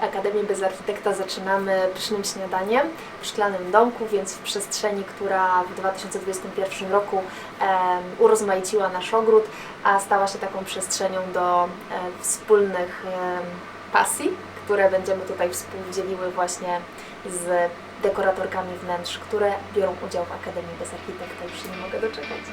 Akademii Bez Architekta zaczynamy pysznym śniadaniem w szklanym domku, więc w przestrzeni, która w 2021 roku urozmaiciła nasz ogród, a stała się taką przestrzenią do e, wspólnych pasji, które będziemy tutaj współdzieliły właśnie z dekoratorkami wnętrz, które biorą udział w Akademii Bez Architekta. Już się nie mogę doczekać.